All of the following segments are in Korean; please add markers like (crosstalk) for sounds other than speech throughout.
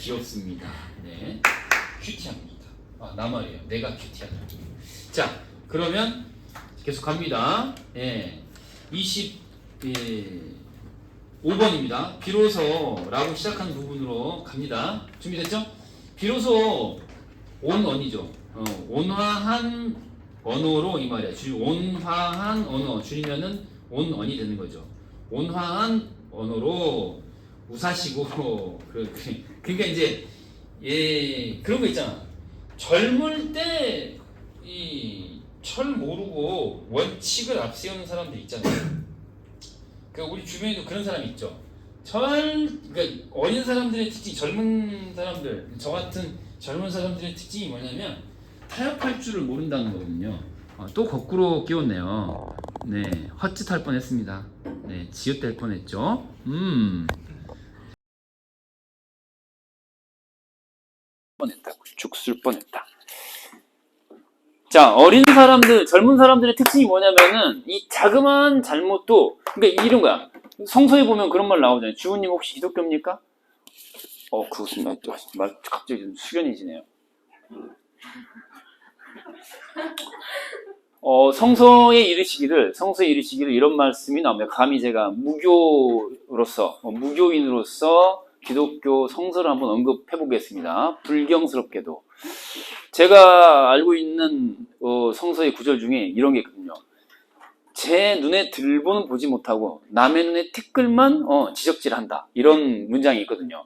귀엽습니다. 네. 큐티합니다. 아, 나 말이에요. 내가 큐티하다. 자, 그러면 계속 갑니다. 예. 20, 예. 5번입니다. 비로소 라고 시작하는 부분으로 갑니다. 준비됐죠? 비로소 온언이죠. 어, 온화한 언어로 이 말이야. 줄 온화한 언어 줄이면은 온언이 되는 거죠. 온화한 언어로 우사시고 (laughs) 그, 그, 그러니까 이제 예 그런 거 있잖아. 젊을 때 이 철 모르고 원칙을 앞세우는 사람들 있잖아요. 그 우리 주변에도 그런 사람이 있죠. 철 그러니까 어린 사람들의 특징, 젊은 사람들 저 같은 젊은 사람들의 특징이 뭐냐면 타협할 줄을 모른다는 거거든요. 아, 또 거꾸로 끼웠네요. 네, 헛짓할 뻔했습니다. 네, 지읒될 뻔했죠. 음. 뻔했다고 죽술 뻔했다. 자, 어린 사람들, 젊은 사람들의 특징이 뭐냐면은 이 자그마한 잘못도 그러니까 이런 거야. 성서에 보면 그런 말 나오잖아요. 주부님 혹시 기독교입니까? 어, 그렇습니다. 또말 갑자기 좀 숙연해지네요. 어, 성서에 이르시기를, 성서에 이르시기를 이런 말씀이 나옵니다. 감히 제가 무교로서, 어, 무교인으로서 기독교 성서를 한번 언급해 보겠습니다. 불경스럽게도. 제가 알고 있는 어, 성서의 구절 중에 이런 게 있거든요. 제 눈에 들보는 보지 못하고 남의 눈에 티끌만 어, 지적질한다. 이런 문장이 있거든요.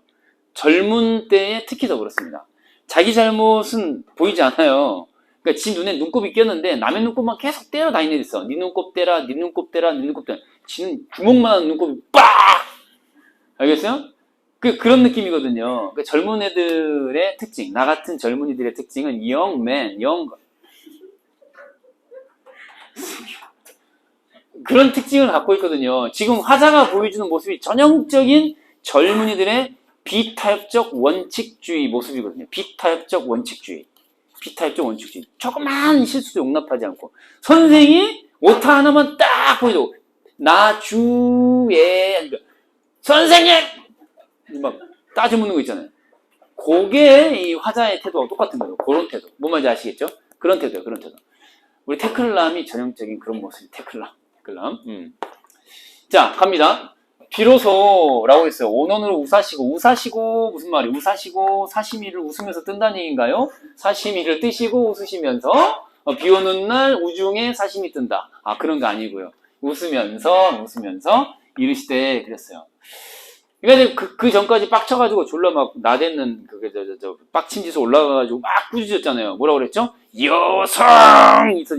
젊은 때에 특히 더 그렇습니다. 자기 잘못은 보이지 않아요. 그러니까 지 눈에 눈곱이 꼈는데 남의 눈곱만 계속 때려 다니는 애 있어. 네 눈곱 떼라, 네 눈곱 떼라, 네 눈곱 떼라. 지는 주먹만한 눈곱이 빡! 알겠어요? 그, 그런 느낌이거든요. 그 젊은 애들의 특징, 나 같은 젊은이들의 특징은 young man, young. 그런 특징을 갖고 있거든요. 지금 화자가 보여주는 모습이 전형적인 젊은이들의 비타협적 원칙주의 모습이거든요. 비타협적 원칙주의. 비타협적 원칙주의. 조그만 실수도 용납하지 않고. 선생이 오타 하나만 딱 보여도, 나 주에, 아니면 선생님! 막 따져 묻는 거 있잖아요. 그게 이 화자의 태도와 똑같은 거예요. 그런 태도. 뭔 말인지 아시겠죠? 그런 태도예요. 그런 태도. 우리 태클남이 전형적인 그런 모습이 태클남. 태클남. 음. 자, 갑니다. 비로소라고 했어요. 원언으로 우사시고 우사시고 무슨 말이? 우사시고 사시미를 웃으면서 뜬다는 얘기인가요? 사시미를 뜨시고 웃으시면서 어, 비 오는 날 우중에 사시미 뜬다. 아 그런 거 아니고요. 웃으면서 웃으면서 이르시되 그랬어요. 그러니까 그, 그 전까지 빡쳐가지고 졸라 막 나대는 그게 저, 저, 저 빡친 짓을 올라가가지고 막 꾸짖었잖아요. 뭐라고 그랬죠? 여성!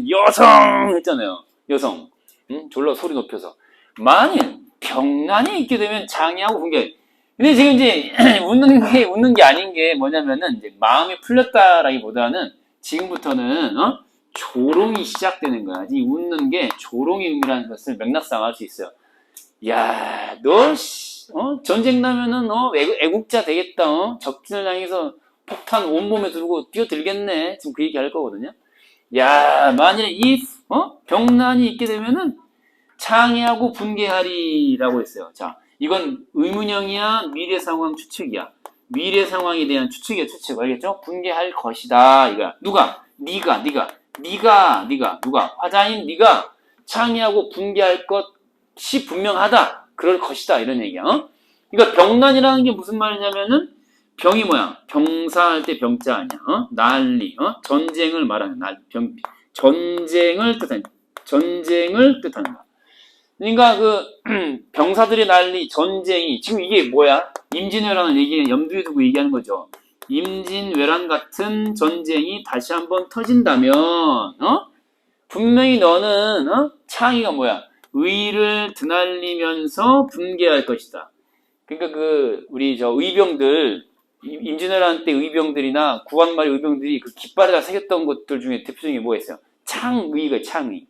여성! 했잖아요. 여성. 응? 졸라 소리 높여서. 만일 병난이 있게 되면 장애하고 분개. 근데 지금 이제 (clears throat) 웃는 게 웃는 게 아닌 게 뭐냐면은 이제 마음이 풀렸다라기보다는 지금부터는 어? 조롱이 시작되는 거야. 이 웃는 게 조롱의 의미라는 것을 맥락상 알 수 있어요. 야, 너 씨, 어? 전쟁 나면은 어 애국, 애국 자 되겠다. 어? 적진을 향해서 폭탄 온몸에 들고 뛰어들겠네. 지금 그 얘기 할 거거든요. 야, 만약에 이 어? 병난이 있게 되면은 창의하고 분개하리라고 했어요. 자, 이건 의문형이야, 미래 상황 추측이야. 미래 상황에 대한 추측이야, 추측. 알겠죠? 분개할 것이다. 이거야. 누가? 네가, 네가, 네가, 네가, 누가? 화자인 네가 창의하고 분개할 것이 분명하다. 그럴 것이다. 이런 얘기야. 어? 그러니까 병난이라는 게 무슨 말이냐면은 병이 뭐야? 병사할 때 병자 아니야? 어? 난리, 어? 전쟁을 말하는 날, 병, 전쟁을 뜻하는 전쟁을 뜻하는 거. 그러니까 그 (clears throat) 병사들의 난리, 전쟁이 지금 이게 뭐야? 임진왜란을 얘기 염두에 두고 얘기하는 거죠. 임진왜란 같은 전쟁이 다시 한번 터진다면, 어? 분명히 너는 어? 창의가 뭐야? 의를 드날리면서 분개할 것이다. 그러니까 그 우리 저 의병들 임- 임진왜란 때 의병들이나 구한말의 의병들이 그 깃발에다 새겼던 것들 중에 대표적인 게 뭐가 있어요? 창의가 창의.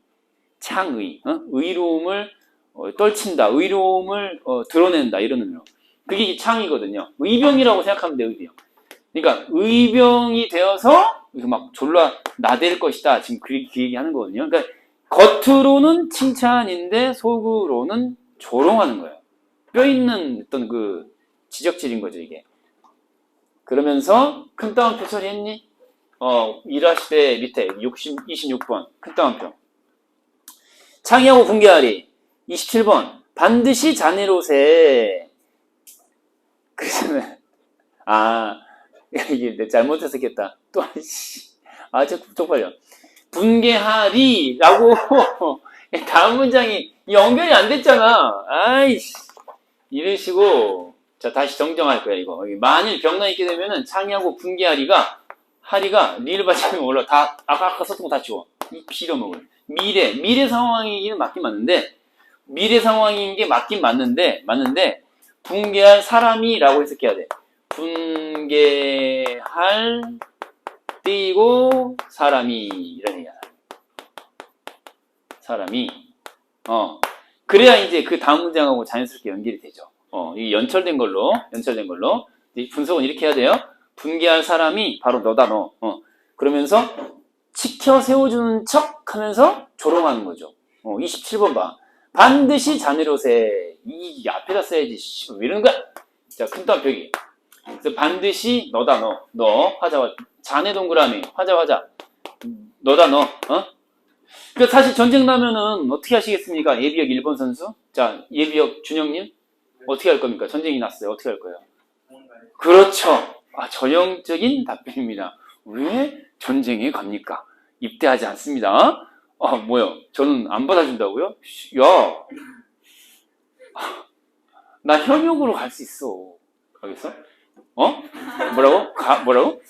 창의, 어? 의로움을 어, 떨친다, 의로움을 어, 드러낸다 이런 의미로. 그게 이 창의거든요. 의병이라고 생각하면 돼요, 의병. 그러니까 의병이 되어서 막 졸라 나댈 것이다. 지금 그, 그 얘기하는 거거든요. 그러니까 겉으로는 칭찬인데 속으로는 조롱하는 거예요. 뼈 있는 어떤 그 지적질인 거죠, 이게. 그러면서 큰 따옴표 처리했니? 어, 일하실 때 밑에 60, 26번 큰 따옴표. 창의하고 분개하리. 27번 반드시 자네로세. (laughs) 그러면 아 (laughs) 이게 내 잘못했었겠다. 또 아씨 아저 쪽팔려. 분개하리라고 (laughs) 다음 문장이 연결이 안 됐잖아. 아이씨 이러시고 자 다시 정정할 거야 이거. 만일 병나 있게 되면은 창의하고 분개하리가 하리가 리를 받치면 올라 다 아까 아까 썼던 거 다 지워. 이 빌어먹을 미래 미래 상황이기는 맞긴 맞는데 미래 상황인 게 맞긴 맞는데 맞는데 분개할 사람이라고 해석해야 돼. 분개할 띄고 사람이 이런 얘기야. 사람이 어 그래야 이제 그 다음 문장하고 자연스럽게 연결이 되죠. 어, 이 연철된 걸로 연철된 걸로 이 분석은 이렇게 해야 돼요. 분개할 사람이 바로 너다 너. 어, 그러면서 치켜 세워주는 척 하면서 조롱하는 거죠. 어, 27번 봐. 반드시 자네로세 이 앞에다 써야지. 씨, 왜 이러는 거야? 자, 큰 따옴표기. 그래서 반드시 너다 너. 너 화자와 자네 동그라미 화자 화자. 너다 너. 어? 그 사실 전쟁 나면은 어떻게 하시겠습니까? 예비역 1번 선수? 자, 예비역 준영님 어떻게 할 겁니까? 전쟁이 났어요. 어떻게 할 거예요? 그렇죠. 아, 전형적인 답변입니다. 왜 전쟁에 갑니까? 입대하지 않습니다. 아, 뭐요? 저는 안 받아준다고요? 씨, 야, 나 현역으로 갈 수 있어. 알겠어? 어? 뭐라고? 가, 뭐라고?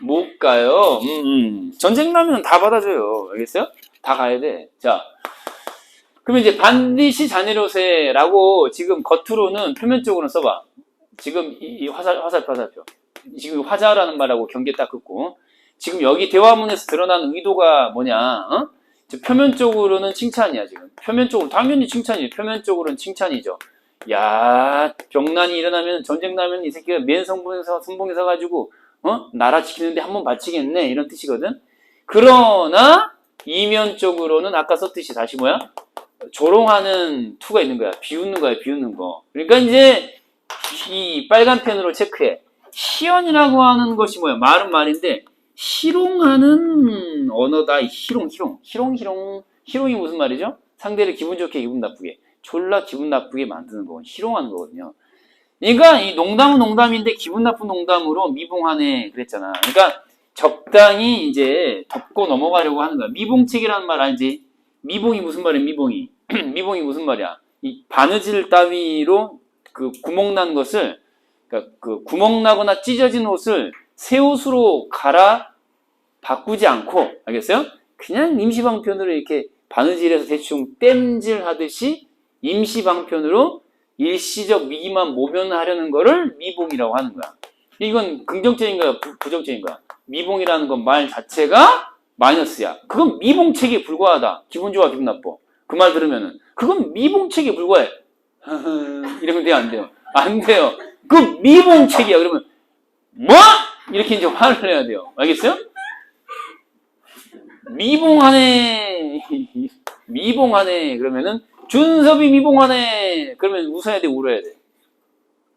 못 가요. 음, 음. 전쟁 나면 다 받아줘요. 알겠어요? 다 가야 돼. 자. 그러면 이제 반드시 자네로세라고 지금 겉으로는 표면적으로는 써봐. 지금 이, 이 화살, 화살표, 화살표. 지금 화자라는 말하고 경계 딱 긋고. 지금 여기 대화문에서 드러나는 의도가 뭐냐, 어? 저 표면적으로는 칭찬이야, 지금. 표면적으로, 당연히 칭찬이에요. 표면적으로는 칭찬이죠. 야, 병난이 일어나면, 전쟁 나면 이 새끼가 맨 성분에서, 선봉에 서 가지고, 어? 나라 지키는데 한번 바치겠네. 이런 뜻이거든. 그러나, 이면적으로는 아까 썼듯이 다시 뭐야? 조롱하는 투가 있는 거야. 비웃는 거야, 비웃는 거. 그러니까 이제, 이 빨간 펜으로 체크해. 희연이라고 하는 것이 뭐야? 말은 말인데, 희롱하는 언어다. 이 희롱, 희롱. 희롱, 희롱. 희롱이 무슨 말이죠? 상대를 기분 좋게, 기분 나쁘게. 졸라 기분 나쁘게 만드는 거. 희롱하는 거거든요. 그러니까 이 농담은 농담인데 기분 나쁜 농담으로 미봉하네 그랬잖아. 그러니까 적당히 이제 덮고 넘어가려고 하는 거야. 미봉책이라는 말 알지? 미봉이 무슨 말이야? 미봉이. (clears throat) 미봉이 무슨 말이야? 이 바느질 따위로 그 구멍 난 것을 그러니까 그 구멍 나거나 찢어진 옷을 새 옷으로 갈아 바꾸지 않고 알겠어요? 그냥 임시 방편으로 이렇게 바느질해서 대충 땜질 하듯이 임시 방편으로 일시적 위기만 모면하려는 거를 미봉이라고 하는 거야. 이건 긍정적인 거야, 부, 부정적인 거야. 미봉이라는 건 말 자체가 마이너스야. 그건 미봉책에 불과하다. 기분 좋아, 기분 나빠. 그 말 들으면은 그건 미봉책에 불과해. (laughs) 이러면 돼요, 안 돼요? 안 돼요. 그 미봉책이야. 그러면 뭐? 이렇게 이제 화를 내야 돼요. 알겠어요? 미봉하네. (laughs) 미봉하네. 그러면은 준섭이 미봉하네. 그러면 웃어야 돼, 울어야 돼.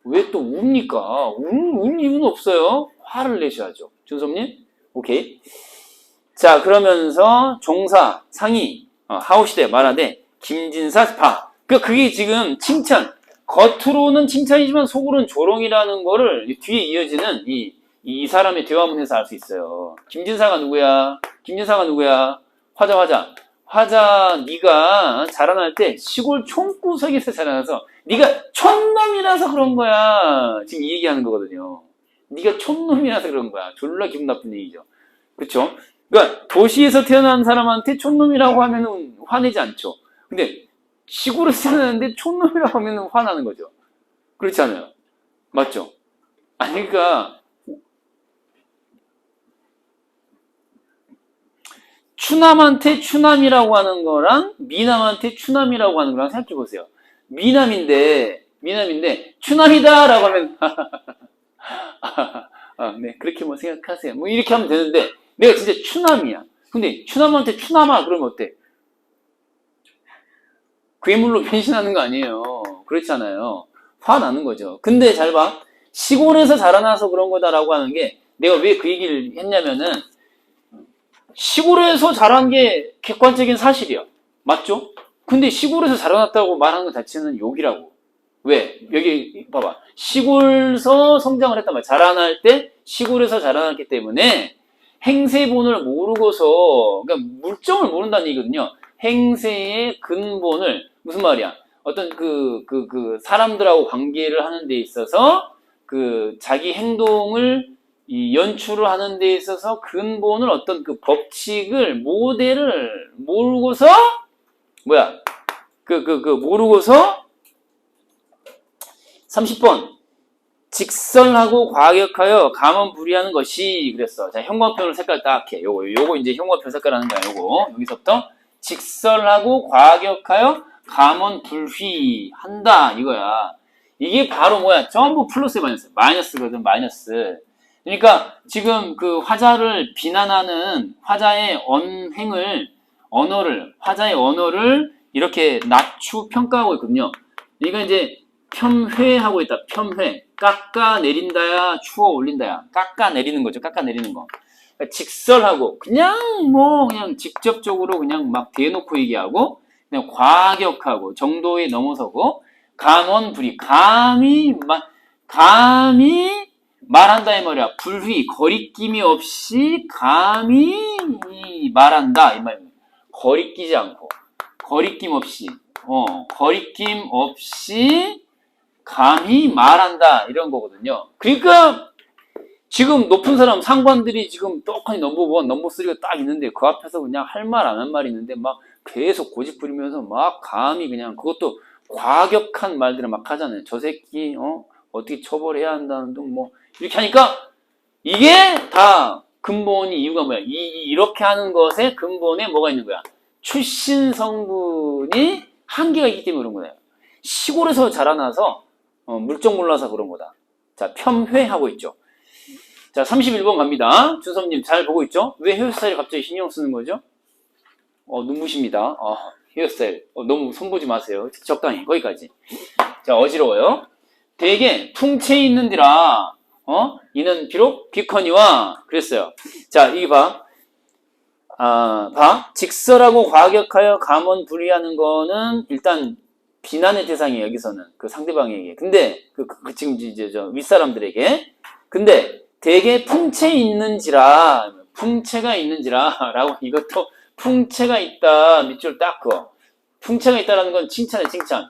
왜 또 웁니까? 울, 울 이유는 없어요. 화를 내셔야죠. 준섭님? 오케이. 자, 그러면서 종사, 상의, 어, 하우시대 말하되, 김진사 스파. 그, 그게 지금 칭찬. 겉으로는 칭찬이지만 속으로는 조롱이라는 거를 뒤에 이어지는 이, 이 사람의 대화문에서 알 수 있어요. 김진사가 누구야? 김진사가 누구야? 화자, 화자. 화자 네가 자라날 때 시골 총구석에서 자라나서 네가 촌놈이라서 그런 거야. 지금 이 얘기하는 거거든요. 네가 촌놈이라서 그런 거야. 졸라 기분 나쁜 얘기죠. 그렇죠? 그러니까 도시에서 태어난 사람한테 촌놈이라고 하면은 화내지 않죠. 근데 시골에서 태어났는데 촌놈이라고 하면은 화나는 거죠. 그렇지 않아요? 맞죠? 아니 그러니까 추남한테 추남이라고 하는 거랑 미남한테 추남이라고 하는 거랑 생각해 보세요. 미남인데 미남인데 추남이다라고 하면 (laughs) 아, 네 그렇게 뭐 생각하세요. 뭐 이렇게 하면 되는데 내가 진짜 추남이야. 근데 추남한테 추남아 그러면 어때? 괴물로 변신하는 거 아니에요. 그렇잖아요. 화나는 거죠. 근데 잘 봐. 시골에서 자라나서 그런 거다라고 하는 게 내가 왜 그 얘기를 했냐면은 시골에서 자란 게 객관적인 사실이야. 맞죠? 근데 시골에서 자라났다고 말하는 것 자체는 욕이라고. 왜? 여기 봐봐. 시골에서 성장을 했단 말이야. 자라날 때 시골에서 자라났기 때문에 행세본을 모르고서 그러니까 물정을 모른다는 얘기거든요. 행세의 근본을 무슨 말이야? 어떤 그그그 사람들하고 관계를 하는 데 있어서 그 자기 행동을 이 연출을 하는 데 있어서 근본을 어떤 그 법칙을 모델을 모르고서 뭐야? 그 그 그 모르고서 30번 직설하고 과격하여 감언부리하는 것이 그랬어. 자, 형광펜으로 색깔 딱 해. 요거 요거 이제 형광펜 색깔 하는 거야. 요거 여기서부터 직설하고 과격하여 감언불휘한다 이거야. 이게 바로 뭐야? 전부 플러스 마이너스. 마이너스거든, 마이너스. 그러니까 지금 그 화자를 비난하는 화자의 언행을 언어를 화자의 언어를 이렇게 낮추 평가하고 있거든요. 이거 이제 편회하고 있다. 편회. 깎아 내린다야, 추어 올린다야. 깎아 내리는 거죠. 깎아 내리는 거. 그러니까 직설하고 그냥 뭐 그냥 직접적으로 그냥 막 대놓고 얘기하고 그냥 과격하고 정도에 넘어서고 감언 불이 감히 마, 감히 말한다 이 말이야. 불휘 거리낌이 없이 감히 말한다 이 말이야. 거리끼지 않고 거리낌 없이 어 거리낌 없이 감히 말한다 이런 거거든요. 그러니까 지금 높은 사람 상관들이 지금 똑하니 넘버원, 넘버쓰리가 딱 있는데 그 앞에서 그냥 할 말안한 말이 있는데 막 계속 고집 부리면서 막 감히 그냥 그것도 과격한 말들을 막 하잖아요. 저 새끼 어 어떻게 처벌해야 한다는 둥뭐 이렇게 하니까 이게 다 근본이 이유가 뭐야? 이 이렇게 하는 것의 근본에 뭐가 있는 거야? 출신 성분이 한계가 있기 때문에 그런 거예요. 시골에서 자라나서 어, 물정 몰라서 그런 거다. 자, 편회하고 있죠. 자, 31번 갑니다. 준섭님 잘 보고 있죠? 왜 헤어스타일 갑자기 신경 쓰는 거죠? 어, 눈부십니다. 어, 헤어스타일. 어, 너무 손보지 마세요. 적당히, 거기까지. 자, 어지러워요. 대개 풍채 있는디라, 어? 이는 비록 비커니와 그랬어요. 자, 이게 봐. 아, 봐. 직설하고 과격하여 감언 불의하는 거는 일단 비난의 대상이에요, 여기서는. 그 상대방에게. 근데, 그, 그, 그 지금 이제 저 윗사람들에게. 근데, 대개 풍채 있는지라, 풍채가 있는지라, 라고 이것도 풍채가 있다, 밑줄 딱 그어. 풍채가 있다라는 건 칭찬이에요, 칭찬.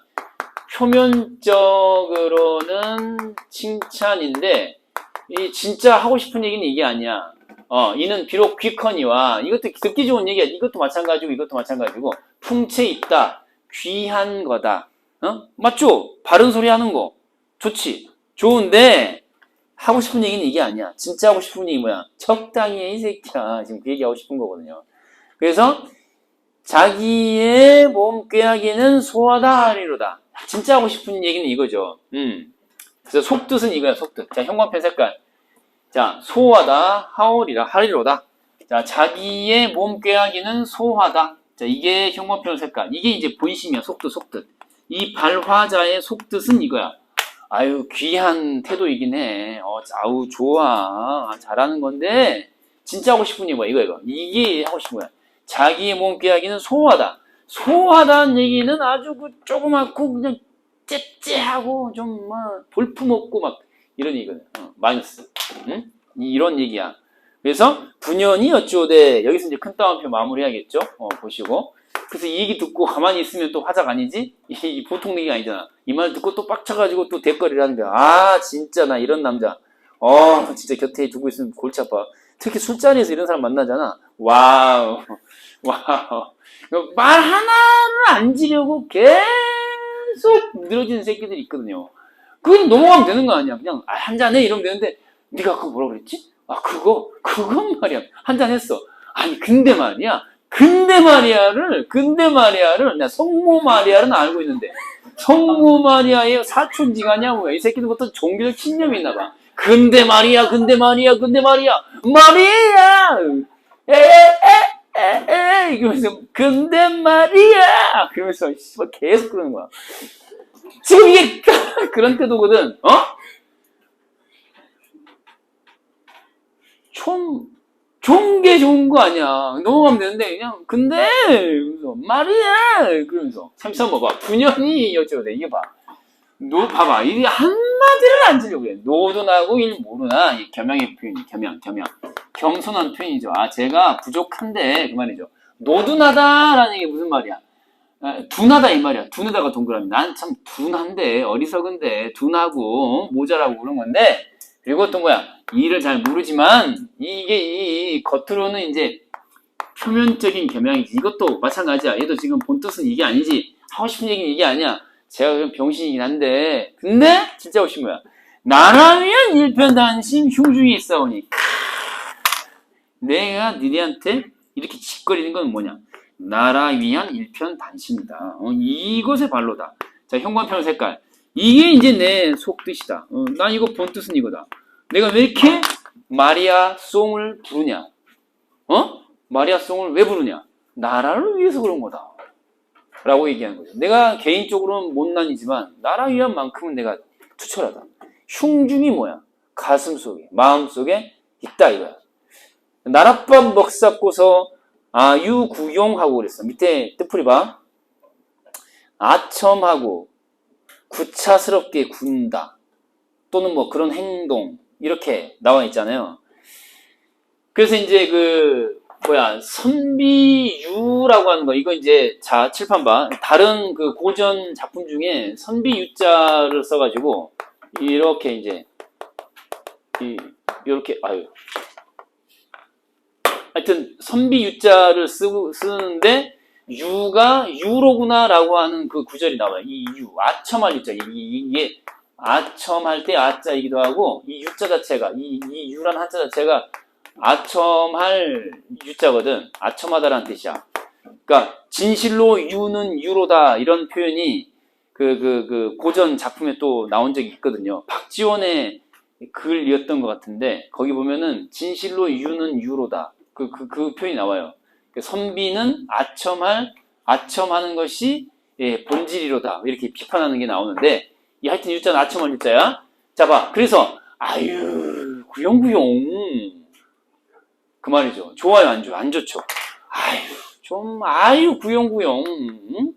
표면적으로는 칭찬인데, 이 진짜 하고 싶은 얘기는 이게 아니야. 어, 이는 비록 귀커니와, 이것도 듣기 좋은 얘기야. 이것도 마찬가지고, 이것도 마찬가지고, 풍채 있다. 귀한 거다. 어? 맞죠? 바른 소리 하는 거. 좋지. 좋은데, 하고 싶은 얘기는 이게 아니야. 진짜 하고 싶은 얘기 뭐야? 적당히 해, 이 새끼야. 지금 그 얘기 하고 싶은 거거든요. 그래서, 자기의 몸 꾀하기는 소하다 하리로다. 진짜 하고 싶은 얘기는 이거죠. 음. 그래서 속뜻은 이거야, 속뜻. 자, 형광펜 색깔. 자, 소하다, 하오리라, 하리로다. 자, 자기의 몸 꾀하기는 소하다. 자, 이게 형광펜 색깔. 이게 이제 본심이야, 속뜻, 속뜻. 이 발화자의 속뜻은 이거야. 아유, 귀한 태도이긴 해. 어, 아우, 좋아. 잘하는 건데, 진짜 하고 싶은 얘기 뭐야, 이거, 이거. 이게 하고 싶은 거야. 자기의 몸 꾀하기는 소하다. 소하다는 얘기는 아주 그 조그맣고, 그냥 째째하고, 좀, 막, 볼품없고, 막, 이런 얘기거든. 어, 마이너스. 응? 이런 얘기야. 그래서, 분연이 어찌오대, 여기서 이제 큰 따옴표 마무리해야겠죠? 어, 보시고. 그래서 이 얘기 듣고 가만히 있으면 또 화자가 아니지? 이, 이 보통 얘기가 아니잖아. 이 말 듣고 또 빡쳐가지고 또 대거리를 하는 거야. 아, 진짜 나 이런 남자. 어, 진짜 곁에 두고 있으면 골치 아파. 특히 술자리에서 이런 사람 만나잖아. 와우. (laughs) 와우. 말 하나를 안 지려고 계속 늘어지는 새끼들이 있거든요. 그건 넘어가면 되는 거 아니야. 그냥 아, 한잔해 이러면 되는데 네가 그거 뭐라 그랬지? 아 그거 그건 말이야. 한잔 했어. 아니 근데 말이야. 근데 마리아를 근데 마리아를 나 성모 마리아는 알고 있는데 성모 마리아의 사촌지가냐고요. 이 새끼는 어떤 종교적 신념이 있나 봐. 근데 마리아 근데 마리아 근데 마리아 마리아 에에에 에이 이러면서 근데 말이야! 그러면서 씨발 계속 그러는 거야. 지금 이게 (laughs) 그런 때도거든. 어? 좀 좋은 게 좋은 거 아니야. 넘어가면 되는데 그냥 근데! 그러면서 말이야! 그러면서 33번 봐 9년이 여쭤봐 돼. 이게 봐. 노 봐봐 이 한마디를 안 지려고 그래. 노도 나고 일 모르나 이 겸양의 표현이 겸양 겸양 겸손한 표현이죠. 아 제가 부족한데 그 말이죠. 노둔하다라는 게 무슨 말이야? 아, 둔하다 이 말이야. 둔하다가 동그라미. 난 참 둔한데 어리석은데 둔하고 어? 모자라고 그런 건데 그리고 또 뭐야? 일을 잘 모르지만 이게 이, 이 겉으로는 이제 표면적인 겸양이지. 이것도 마찬가지야. 얘도 지금 본 뜻은 이게 아니지. 하고 싶은 얘기는 이게 아니야. 제가 그냥 병신이긴 한데 근데 진짜 오신 거야. 나라 위한 일편단심 흉중이 있사오니 크, 내가 니네한테 이렇게 짓거리는 건 뭐냐? 나라 위한 일편단심이다. 어, 이것의 발로다. 자, 현관편 색깔. 이게 이제 내 속뜻이다. 어, 난 이거 본 뜻은 이거다. 내가 왜 이렇게 마리아 송을 부르냐? 어? 마리아 송을 왜 부르냐? 나라를 위해서 그런 거다. 라고 얘기하는 거죠. 내가 개인적으로는 못난이지만 나라 위한 만큼은 내가 투철하다. 흉중이 뭐야? 가슴 속에, 마음 속에 있다 이거야. 나랏밥 먹사고서 아유 구용하고 그랬어. 밑에 뜻풀이 봐. 아첨하고 구차스럽게 군다. 또는 뭐 그런 행동 이렇게 나와 있잖아요. 그래서 이제 그 뭐야 선비유라고 하는 거. 이거 이제 자 칠판 봐 다른 그 고전 작품 중에 선비유자를 써가지고 이렇게 이제 이 이렇게 아유. 하여튼 선비유자를 쓰고 쓰는데 유가 유로구나라고 하는 그 구절이 나와요. 이 유, 아첨할 유자, 이게 아첨할 때 아자이기도 하고 이 유자 자체가 이, 이 유란 한자 자체가 아첨할 유자거든. 아첨하다라는 뜻이야. 그러니까 진실로 유는 유로다 이런 표현이 그 그 그 고전 작품에 또 나온 적이 있거든요. 박지원의 글이었던 것 같은데 거기 보면은 진실로 유는 유로다 그그그 표현이 나와요. 그 선비는 아첨할 아첨하는 것이 예, 본질이로다 이렇게 비판하는 게 나오는데 이 하여튼 유자는 아첨할 유자야. 자 봐. 그래서 아유 구용구용 그 말이죠. 좋아요 안 좋아 안 좋죠. 아유 좀 아유 구용구용 응?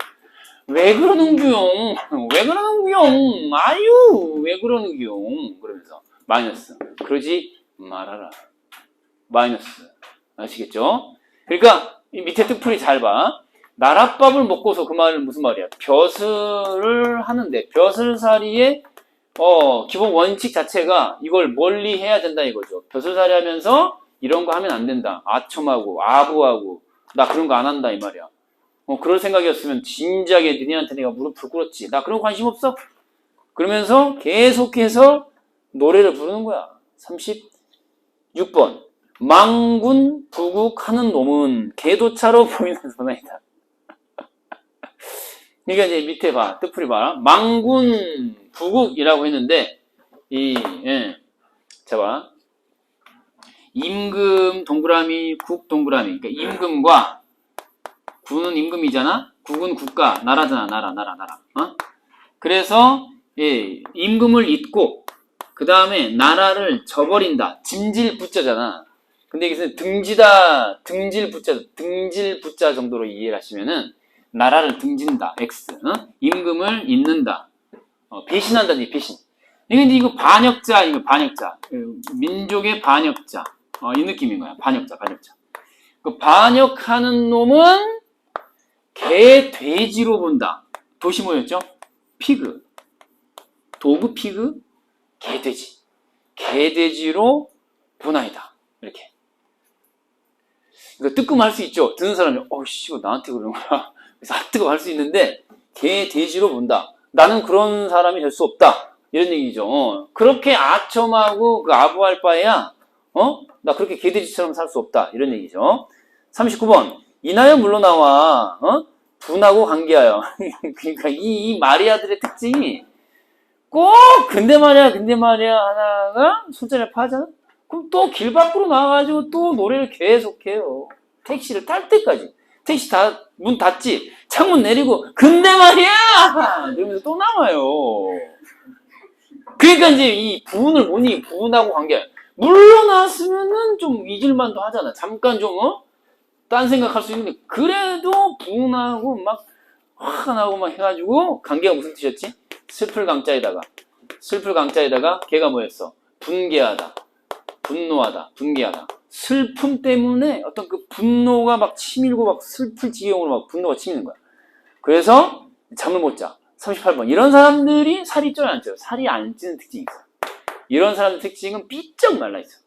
왜 그러는 구용 왜 그러는 구용 아유 왜 그러는 구용 그러면서 마이너스 그러지 말아라 마이너스 아시겠죠? 그러니까 이 밑에 뜻풀이 잘 봐. 나랏밥을 먹고서 그 말은 무슨 말이야? 벼슬을 하는데 벼슬살이의 어, 기본 원칙 자체가 이걸 멀리 해야 된다 이거죠. 벼슬살이 하면서 이런 거 하면 안 된다. 아첨하고 아부하고 나 그런 거 안 한다 이 말이야. 어, 그럴 생각이었으면 진작에 니네한테 내가 무릎을 꿇었지. 나 그런 거 관심 없어. 그러면서 계속해서 노래를 부르는 거야. 36번. 망군 부국하는 놈은 개도차로 (laughs) 보이는 소나이다. 그러니까 (laughs) 이제 밑에 봐. 뜻풀이 봐라. 망군 부국이라고 했는데, 이, 예. 자 봐. 임금 동그라미, 국 동그라미. 그러니까 임금과 군은 임금이잖아? 국은 국가, 나라잖아, 나라, 나라, 나라. 어? 그래서, 예, 임금을 잇고, 그 다음에 나라를 저버린다. 짐질 붙자잖아. 근데 여기서 등지다, 등질 붙자, 등질 붙자 정도로 이해를 하시면은 나라를 등진다, x, 어? 임금을 잇는다, 어, 배신한다니 배신. 이게 이거 반역자, 이거 반역자, 그 민족의 반역자, 어, 이 느낌인 거야. 반역자, 반역자. 그 반역하는 놈은 개, 돼지로 본다. 도시 뭐였죠? 피그, 도구 피그, 개 돼지, 개 돼지로 보나이다. 이렇게. 이거 뜨끔할 수 있죠. 듣는 사람이 어씨 나한테 그러는 거야. (laughs) 그래서 아 뜨끔 할 수 있는데 개 돼지로 본다. 나는 그런 사람이 될 수 없다. 이런 얘기죠. 어, 그렇게 아첨하고 그 아부할 바에야 어? 나 그렇게 개돼지처럼 살 수 없다. 이런 얘기죠. 39번. 이나여 물러나와 어? 분하고 관계하여. (laughs) 그러니까 이, 이 마리아들의 특징이 꼭 근데 말이야 근데 말이야 하다가 손자를 파잖아? 그럼 또 길 밖으로 나와가지고 또 노래를 계속해요. 택시를 탈 때까지. 택시 다, 문 닫지? 창문 내리고, 근데 말이야! 이러면서 또 나와요. 그러니까 이제 이못 이기, 부운하고 관계. 물러났으면은 좀 잊을만도 하잖아. 잠깐 좀, 어? 딴 생각할 수 있는데, 그래도 분하고 막 화가 나고 막 해가지고, 관계가 무슨 뜻이었지? 슬플 강자에다가, 슬플 강자에다가 걔가 뭐였어? 분개하다. 분노하다. 분개하다. 슬픔 때문에 어떤 그 분노가 막 치밀고 막 슬플 지경으로 막 분노가 치미는 거야. 그래서 잠을 못 자. 38번. 이런 사람들이 살이 쪄요, 안 쪄요? 살이 안 찌는 특징이 있어. 이런 사람들 특징은 삐쩍 말라 있어.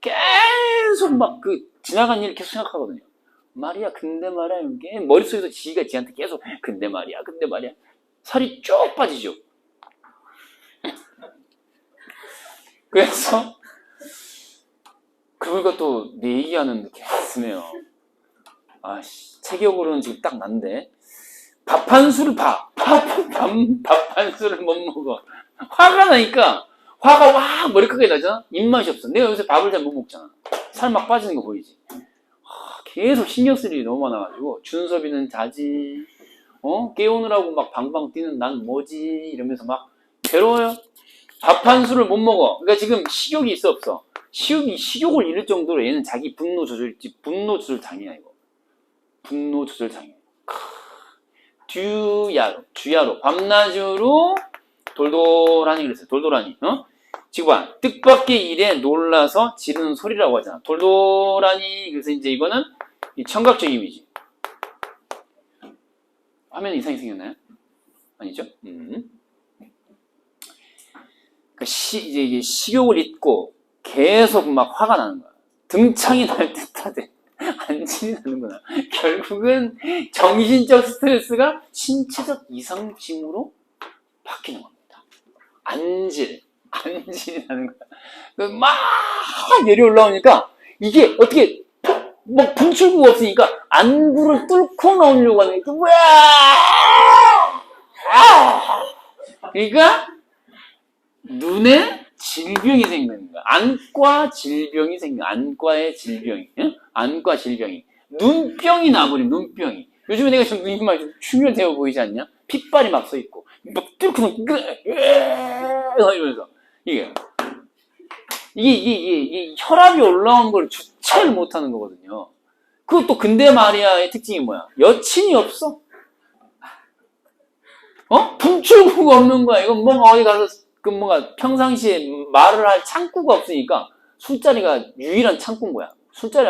계속 막 그 지나간 일 계속 생각하거든요. 말이야, 근데 말이야, 이게 머릿속에서 지가 지한테 계속 근데 말이야, 근데 말이야. 살이 쭉 빠지죠. (laughs) 그래서 그걸 또내 얘기하는 게 쓰네요. 아씨, 체격으로는 지금 딱 난데 밥 한 술을 밥, 밥, 밥, 밥 한 술을 못 먹어. 화가 나니까 화가 확 머리카락에 나잖아? 입맛이 없어. 내가 요새 밥을 잘 못 먹잖아. 살 막 빠지는 거 보이지? 하, 계속 신경 쓸 일이 너무 많아가지고 준섭이는 자지 어? 깨우느라고 막 방방 뛰는 난 뭐지? 이러면서 막 괴로워요. 밥 한 술을 못 먹어. 그러니까 지금 식욕이 있어 없어? 식욕이, 식욕을 잃을 정도로 얘는 자기 분노 조절, 분노 조절 장애야 이거. 분노 조절 장애. 크. 듀야로, 듀야로, 밤낮으로 돌돌하니 그랬어요. 돌돌하니, 어? 지금 봐. 뜻밖의 일에 놀라서 지르는 소리라고 하잖아. 돌돌하니, 그래서 이제 이거는 이 청각적 이미지. 화면 이상이 생겼나요? 아니죠? 음. 그 시, 이제 이게 식욕을 잊고 계속 막 화가 나는 거야. 등창이 날 듯하대. (laughs) 안진이 나는구나. 결국은 정신적 스트레스가 신체적 이상징으로 바뀌는 겁니다. 안질, 안질이 나는 거야. 그막 열이 올라오니까 이게 어떻게 뭐 분출구가 없으니까 안구를 뚫고 나오려고 하는 게 뭐야? 그러니까 눈에 질병이 생기는 거야. 안과 질병이 생겨. 안과의 질병이. 응? 안과 질병이. 눈병이 나버린 눈병이. 요즘에 내가 지금 눈이 막 충혈되어 보이지 않냐? 핏발이 막서 있고. 막 뚫고 막 이러면서. 이게. 이게, 이게, 혈압이 올라온 걸 주체를 못 하는 거거든요. 그것도 근데 마리아의 특징이 뭐야? 여친이 없어. 어? 분출구가 없는 거야. 이건 뭔가 어디 가서 그 뭔가 평상시에 말을 할 창구가 없으니까 술자리가 유일한 창구인 거야. 술자리